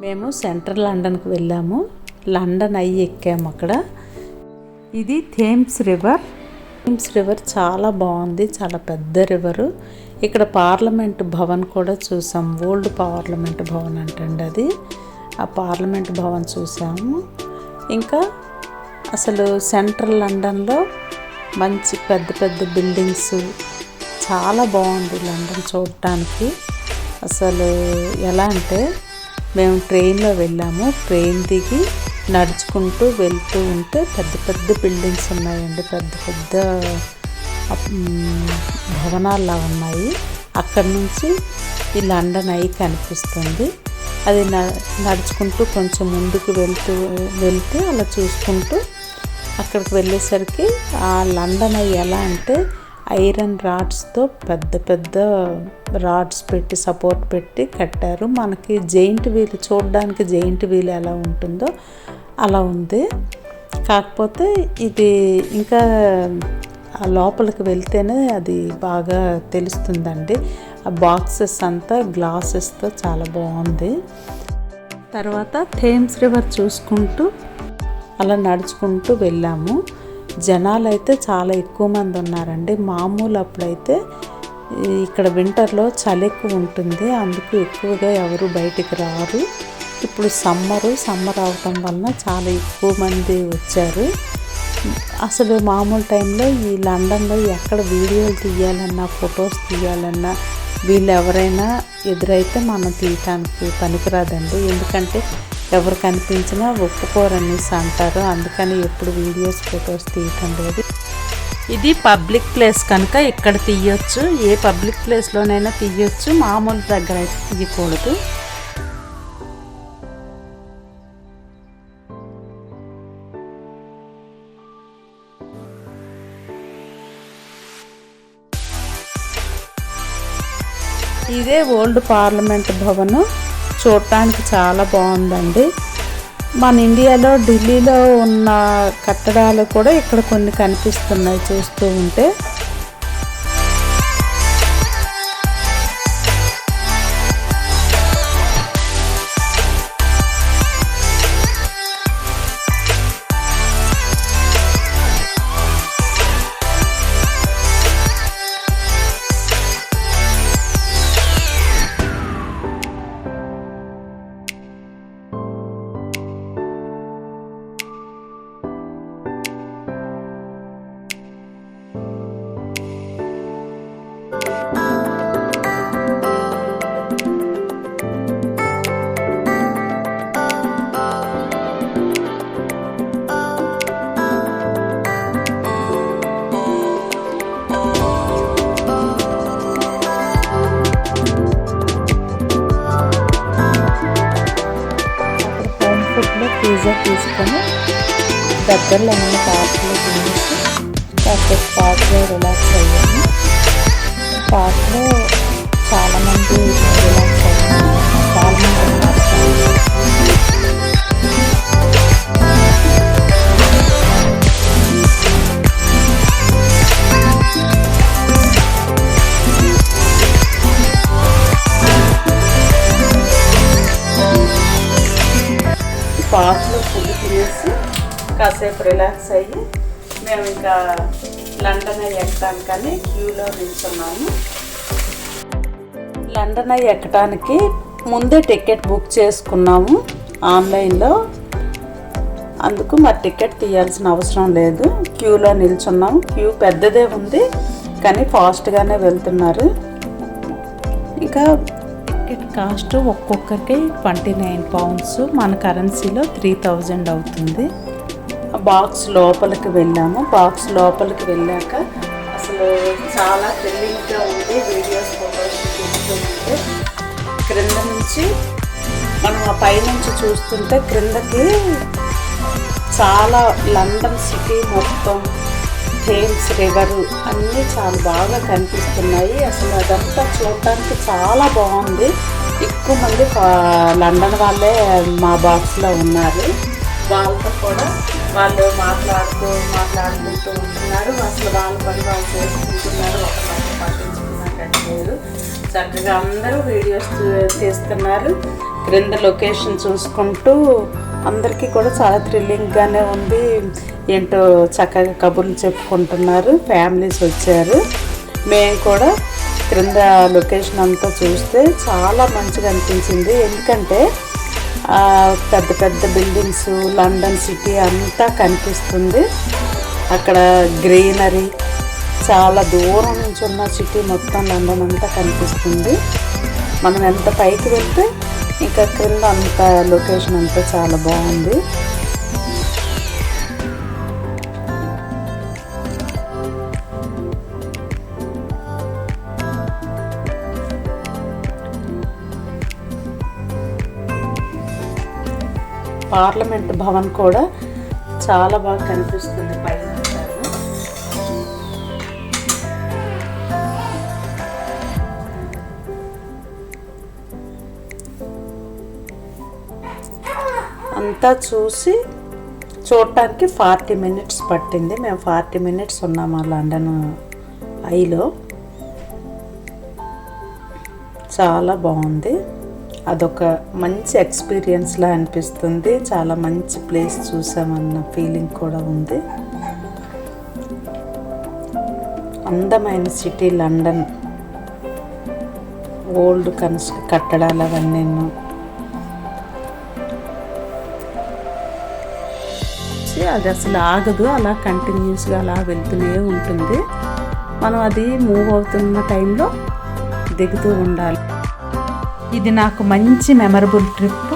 మేము సెంట్రల్ లండన్కి వెళ్ళాము. లండన్ అయ్యి ఎక్కాము అక్కడ. ఇది థేమ్స్ రివర్. థేమ్స్ రివర్ చాలా బాగుంది. చాలా పెద్ద రివరు. ఇక్కడ పార్లమెంట్ భవన్ కూడా చూసాం. ఓల్డ్ పార్లమెంట్ భవన్ అంటండి అది. ఆ పార్లమెంట్ భవన్ చూసాము. ఇంకా అసలు సెంట్రల్ లండన్లో మంచి పెద్ద పెద్ద బిల్డింగ్స్. చాలా బాగుంది లండన్ చూడటానికి. అసలు ఎలా అంటే మేము ట్రైన్లో వెళ్ళాము. ట్రైన్ దిగి నడుచుకుంటూ వెళ్తూ ఉంటే పెద్ద పెద్ద బిల్డింగ్స్ ఉన్నాయండి. పెద్ద పెద్ద భవనాల్లా ఉన్నాయి. అక్కడి నుంచి ఈ లండన్ అయి కనిపిస్తుంది. అది న నడుచుకుంటూ కొంచెం ముందుకు వెళ్తూ వెళ్తే అలా చూసుకుంటూ అక్కడికి వెళ్ళేసరికి ఆ లండన్ అయి ఎలా అంటే ఐరన్ రాడ్స్తో పెద్ద పెద్ద రాడ్స్ పెట్టి సపోర్ట్ పెట్టి కట్టారు. మనకి జెయింట్ వీల్ చూడడానికి జైంట్ వీల్ ఎలా ఉంటుందో అలా ఉంది. కాకపోతే ఇది ఇంకా ఆ లోపలికి వెళ్తేనే అది బాగా తెలుస్తుందండి. ఆ బాక్సెస్ అంతా గ్లాసెస్తో చాలా బాగుంది. తర్వాత థేమ్స్ రివర్ చూసుకుంటూ అలా నడుచుకుంటూ వెళ్ళాము. జనాలు అయితే చాలా ఎక్కువ మంది ఉన్నారండి. మామూలు అప్పుడైతే ఇక్కడ వింటర్లో చలి ఎక్కువ ఉంటుంది. అందుకు ఎక్కువగా ఎవరు బయటికి రారు. ఇప్పుడు సమ్మరు సమ్మర్ అవటం వలన చాలా ఎక్కువ మంది వచ్చారు. అసలు మామూలు టైంలో ఈ లండన్లో ఎక్కడ వీడియోలు తీయాలన్నా ఫొటోస్ తీయాలన్నా వీళ్ళు ఎవరైనా ఎదురైతే మనం తీయటానికి పనికిరాదండి. ఎందుకంటే ఎవరు కనిపించినా ఒప్పుకోరనేసి అంటారు. అందుకని ఎప్పుడు వీడియోస్ ఫొటోస్ తీయటం లేదు. ఇది పబ్లిక్ ప్లేస్ కనుక ఇక్కడ తీయొచ్చు. ఏ పబ్లిక్ ప్లేస్లోనైనా తీయొచ్చు. మామూలు దగ్గర అయితే తీయకూడదు. ఇదే ఓల్డ్ పార్లమెంట్ భవనం. చూడటానికి చాలా బాగుందండి. మన ఇండియాలో ఢిల్లీలో ఉన్న కట్టడాలు కూడా ఇక్కడ కొన్ని కనిపిస్తున్నాయి చూస్తూ ఉంటే. ఫుడ్లో పిజ్జా తీసుకొని దగ్గరలో ఉన్న పార్క్లో తినేసి కాసేపు పార్క్లో రిలాక్స్ అయ్యాము పార్క్లో చాలామంది రిలాక్స్ అయ్యారు. కాసేపు రిలాక్స్ అయ్యి మేము ఇంకా లండన్ అయ్యి ఎక్కడానికని క్యూలో నిల్చున్నాము. లండన్ అయ్యి ఎక్కడానికి ముందే టికెట్ బుక్ చేసుకున్నాము ఆన్లైన్లో. అందుకు మరి టికెట్ తీయాల్సిన అవసరం లేదు. క్యూలో నిల్చున్నాము. క్యూ పెద్దదే ఉంది కానీ ఫాస్ట్గానే వెళ్తున్నారు. ఇంకా టికెట్ కాస్ట్ ఒక్కొక్కరికి ట్వంటీ నైన్ పౌండ్స్ మన కరెన్సీలో త్రీ థౌజండ్ అవుతుంది. బాక్స్ లోపలికి వెళ్ళాము. బాక్స్ లోపలికి వెళ్ళాక అసలు చాలా థ్రిల్లింగ్గా ఉంది వీడియోస్ ఫోటోస్ చూస్తుంటే క్రింద నుంచి మనం ఆ పైనుంచి చూస్తుంటే క్రిందకి చాలా లండన్ సిటీ మొత్తం థేమ్స్ రివర్ అన్నీ చాలా బాగా కనిపిస్తున్నాయి. అసలు అదంతా చూడటానికి చాలా బాగుంది. ఎక్కువ మంది లండన్ వాళ్ళే మా బాక్స్లో ఉన్నారు. వాళ్ళతో కూడా వాళ్ళు మాట్లాడుతూ మాట్లాడుకుంటూ ఉంటున్నారు. అసలు వాళ్ళ పని వాళ్ళు చేసుకుంటున్నారు. ఒకరిని పట్టించుకున్నట్టు లేదు. చక్కగా అందరూ వీడియోస్ చేస్తున్నారు. తీస్తున్నారు క్రింద లొకేషన్ చూసుకుంటూ అందరికీ కూడా చాలా థ్రిల్లింగ్గానే ఉంది. ఏంటో చక్కగా కబుర్లు చెప్పుకుంటున్నారు. ఫ్యామిలీస్ వచ్చారు. మేము కూడా క్రింద లొకేషన్ అంతా చూస్తే చాలా మంచిగా అనిపించింది. ఎందుకంటే పెద్ద పెద్ద బిల్డింగ్స్ లండన్ సిటీ అంతా కనిపిస్తుంది. అక్కడ గ్రీనరీ చాలా దూరం నుంచి ఉన్న సిటీ మొత్తం లండన్ అంతా కనిపిస్తుంది. మనం ఎంత పైకి వెళ్తే ఇంకా క్రింద అంత లొకేషన్ అంతా చాలా బాగుంది. పార్లమెంట్ భవన్ కూడా చాలా బాగా కనిపిస్తుంది పైన అంతా చూసి చూడటానికి ఫార్టీ మినిట్స్ పట్టింది. మేము ఫార్టీ మినిట్స్ ఉన్నాము ఆ లండన్ ఐలో. చాలా బాగుంది. అదొక మంచి ఎక్స్పీరియన్స్లా అనిపిస్తుంది. చాలా మంచి ప్లేస్ చూసామన్న ఫీలింగ్ కూడా ఉంది. అందమైన సిటీ లండన్ ఓల్డ్ కన్స్ కట్టడాలు అవన్నీ. అది అసలు ఆగదు. అలా కంటిన్యూస్గా అలా వెళ్తూనే ఉంటుంది. మనం అది మూవ్ అవుతున్న టైంలో దిగుతూ ఉండాలి. ఇది నాకు మంచి మెమరబుల్ ట్రిప్